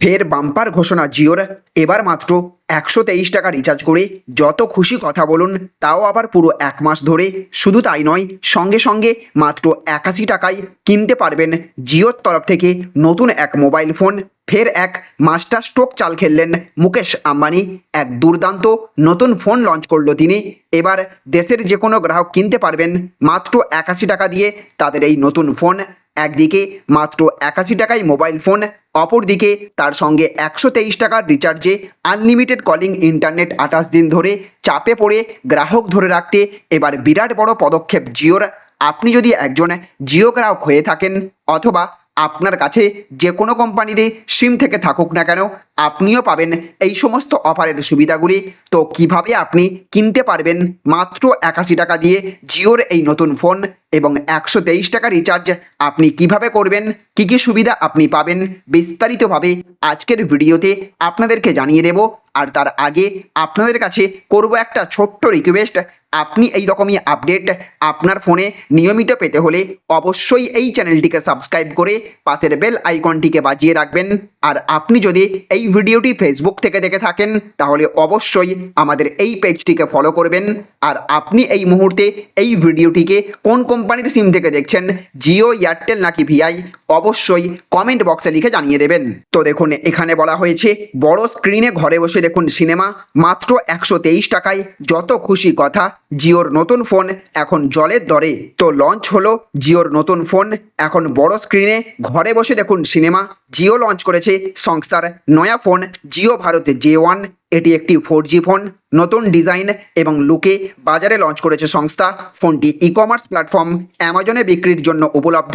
ফের বাম্পার ঘোষণা জিওর। এবার মাত্র একশো তেইশ টাকা রিচার্জ করে যত খুশি কথা বলুন, তাও আবার পুরো এক মাস ধরে। শুধু তাই নয়, সঙ্গে সঙ্গে মাত্র একাশি টাকায় কিনতে পারবেন জিওর তরফ থেকে নতুন এক মোবাইল ফোন। ফের এক মাস্টার স্ট্রোক চাল খেললেন মুকেশ আম্বানি। এক দুর্দান্ত নতুন ফোন লঞ্চ করল তিনি। এবার দেশের যে কোনো গ্রাহক কিনতে পারবেন মাত্র একাশি টাকা দিয়ে তাদের এই নতুন ফোন। একদিকে মাত্র একাশি টাকায় মোবাইল ফোন অপরদিকে তার সঙ্গে একশো তেইশ টাকার রিচার্জে আনলিমিটেড কলিং ইন্টারনেট আঠাশ দিন ধরে চাপে পড়ে গ্রাহক ধরে রাখতে এবার বিরাট বড় পদক্ষেপ জিওর। আপনি যদি একজন জিও গ্রাহক হয়ে থাকেন অথবা আপনার কাছে যে কোনো কোম্পানিরই সিম থেকে থাকুক না কেন, আপনিও পাবেন এই সমস্ত অফারের সুবিধাগুলি। তো কীভাবে আপনি কিনতে পারবেন মাত্র একাশি টাকা দিয়ে জিওর এই নতুন ফোন এবং একশো তেইশ টাকা রিচার্জ আপনি কীভাবে করবেন, কি কি সুবিধা আপনি পাবেন, বিস্তারিতভাবে আজকের ভিডিওতে আপনাদেরকে জানিয়ে দেব। আর তার আগে আপনাদের কাছে করব একটা ছোট্ট রিকোয়েস্ট আপনি এই রকমই আপডেট আপনার ফোনে নিয়মিত পেতে হলে অবশ্যই এই চ্যানেলটিকে সাবস্ক্রাইব করে পাশের বেল আইকনটিকে বাজিয়ে রাখবেন। আর আপনি যদি এই ভিডিওটি ফেসবুক থেকে দেখে থাকেন, তাহলে অবশ্যই আমাদের এই পেজটিকে ফলো করবেন। আর আপনি এই মুহূর্তে এই ভিডিওটিকে কোন কোম্পানির সিম থেকে দেখছেন জিও এয়ারটেল নাকি ভিআই অবশ্যই কমেন্ট বক্সে লিখে জানিয়ে দেবেন। তো দেখুন, এখানে বলা হয়েছে, বড় স্ক্রিনে ঘরে বসে দেখুন সিনেমা মাত্র একশো তেইশ টাকায় যত খুশি কথা জিওর নতুন ফোন এখন জলের দরে। তো লঞ্চ হলো জিওর নতুন ফোন। এখন বড় স্ক্রিনে ঘরে বসে দেখুন সিনেমা জিও লঞ্চ করেছে সংস্থার নয়া ফোন, জিও ভারতে জে ওয়ান এটি একটি ফোর জি ফোন, নতুন ডিজাইন এবং লুকে বাজারে লঞ্চ করেছে সংস্থা। ফোনটি ই কমার্স প্ল্যাটফর্ম অ্যামাজনে বিক্রির জন্য উপলব্ধ।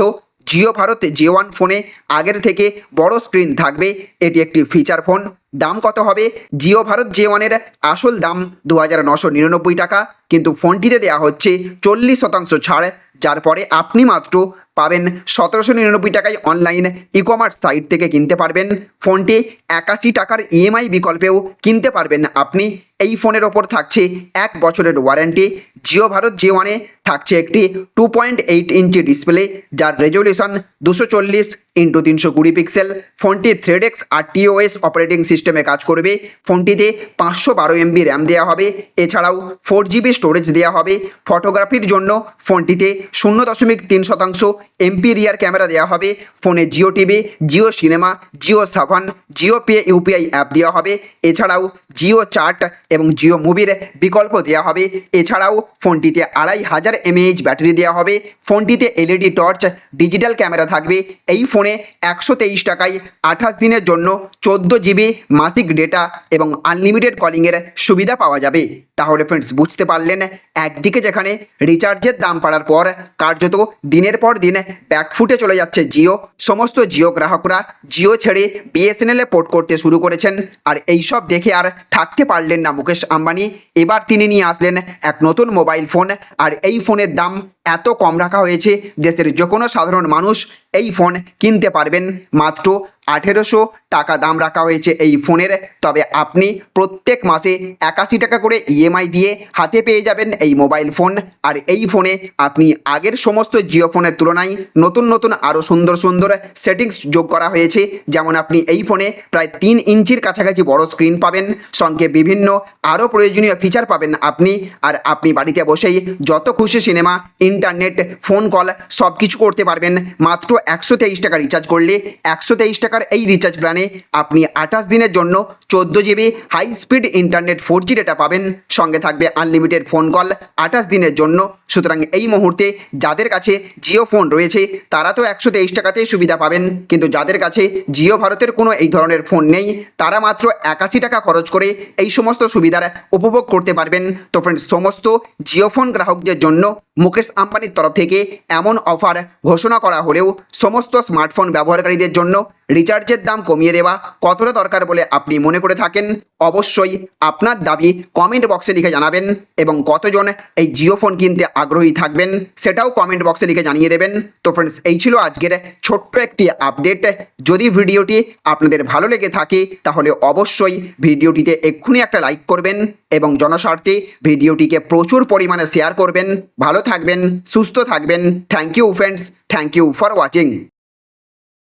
জিও ভারত জে ওয়ান ফোনে আগের থেকে বড় স্ক্রিন থাকবে। এটি একটি ফিচার ফোন দাম কত হবে? জিও ভারত জে ওয়ানের আসল দাম দু হাজার টাকা। কিন্তু ফোনটিতে দেওয়া হচ্ছে চল্লিশ শতাংশ ছাড়, যার পরে আপনি মাত্র পাবেন সতেরোশো নিরানব্বই টাকায় অনলাইন ই কমার্স সাইট থেকে কিনতে পারবেন। ফোনটি একাশি টাকার ইএমআই বিকল্পেও কিনতে পারবেন আপনি। এই ফোনের ওপর থাকছে এক বছরের ওয়ারেন্টি। জিও ভারত জে ওয়ানে থাকছে একটি two point eight inch display, যার রেজলিউশন দুশো চল্লিশ ইন্টু তিনশো কুড়ি পিক্সেল ফোনটি থ্রেডেক্স আর টিওএস অপারেটিং সিস্টেমে কাজ করবে। ফোনটিতে পাঁচশো বারো এমবি র্যাম দেওয়া হবে, এছাড়াও ফোর জিবি স্টোরেজ দেওয়া হবে। ফটোগ্রাফির জন্য ফোনটিতে শূন্য দশমিক তিন শতাংশ এমপি রিয়ার ক্যামেরা দেওয়া হবে। ফোনে Jio TV Jio cinema Jio Saavn Jio pay UPI app দেওয়া হবে। এছাড়াও জিও চার্ট এবং জিও মুভির বিকল্প দেওয়া হবে। এছাড়াও ফোনটিতে আড়াই হাজার এমএএইচ ব্যাটারি দেওয়া হবে। ফোনটিতে এলইডি টর্চ ডিজিটাল ক্যামেরা থাকবে। এই ফোনে একশো তেইশ টাকায় আঠাশ দিনের জন্য চোদ্দ জিবি মাসিক ডেটা এবং আনলিমিটেড কলিংয়ের সুবিধা পাওয়া যাবে। তাহলে ফ্রেন্ডস বুঝতে পারলেন? একদিকে যেখানে রিচার্জের দাম বাড়ার পর কার্যত দিনের পর দিন ব্যাকফুটে চলে যাচ্ছে জিও সমস্ত জিও গ্রাহকরা জিও ছেড়ে বিএসএনএলে পোর্ট করতে শুরু করেছেন। আর এই সব দেখে আর থাকতে পারলেন না মুকেশ আম্বানি। এবার তিনি নিয়ে আসলেন এক নতুন মোবাইল ফোন আর এই ফোনের দাম এত কম রাখা হয়েছে দেশের যে কোনো সাধারণ মানুষ এই ফোন কিনতে পারবেন। মাত্র আঠেরোশো টাকা দাম রাখা হয়েছে এই ফোনের। তবে আপনি প্রত্যেক মাসে একাশি টাকা করে ইএমআই দিয়ে হাতে পেয়ে যাবেন এই মোবাইল ফোন। আর এই ফোনে আপনি আগের সমস্ত জিও ফোনের তুলনায় নতুন নতুন আরও সুন্দর সুন্দর সেটিংস যোগ করা হয়েছে। যেমন আপনি এই ফোনে প্রায় তিন ইঞ্চির কাছাকাছি বড় স্ক্রিন পাবেন, সঙ্গে বিভিন্ন আরও প্রয়োজনীয় ফিচার পাবেন আপনি। আর আপনি বাড়িতে বসেই যত খুশি সিনেমা ইন্টারনেট ফোন কল সব কিছু করতে পারবেন। মাত্র একশো তেইশ টাকা রিচার্জ করলে একশো তেইশ টাকার এই রিচার্জ প্ল্যানে আপনি আঠাশ দিনের জন্য চোদ্দ GB high speed internet four G data পাবেন। সঙ্গে থাকবে আনলিমিটেড ফোন কল আঠাশ দিনের জন্য। সুতরাং এই মুহূর্তে যাদের কাছে জিও ফোন রয়েছে, তারা তো একশো তেইশ টাকাতেই সুবিধা পাবেন। কিন্তু যাদের কাছে জিও ভারতের কোনো এই ধরনের ফোন নেই, তারা মাত্র একাশি টাকা খরচ করে এই সমস্ত সুবিধার উপভোগ করতে পারবেন। তো ফ্রেন্ডস সমস্ত জিও ফোন গ্রাহকদের জন্য মুকেশ আম্বানির তরফ থেকে এমন অফার ঘোষণা করা হলেও সমস্ত স্মার্টফোন ব্যবহারকারীদের জন্য রিচার্জের দাম কমিয়ে দেওয়া কতটা দরকার বলে আপনি মনে করে থাকেন? অবশ্যই আপনার দাবি কমেন্ট বক্সে লিখে জানাবেন এবং কতজন এই জিও ফোন কিনতে আগ্রহী থাকবেন সেটাও কমেন্ট বক্সে লিখে জানিয়ে দেবেন। তো ফ্রেন্ডস এই ছিল আজকের ছোট্ট একটি আপডেট যদি ভিডিওটি আপনাদের ভালো লেগে থাকে, তাহলে অবশ্যই ভিডিওটিতে এক্ষুনি একটা লাইক করবেন এবং জনস্বার্থে ভিডিওটিকে প্রচুর পরিমাণে শেয়ার করবেন। ভালো থাকবেন, সুস্থ থাকবেন। Thank you friends thank you for watching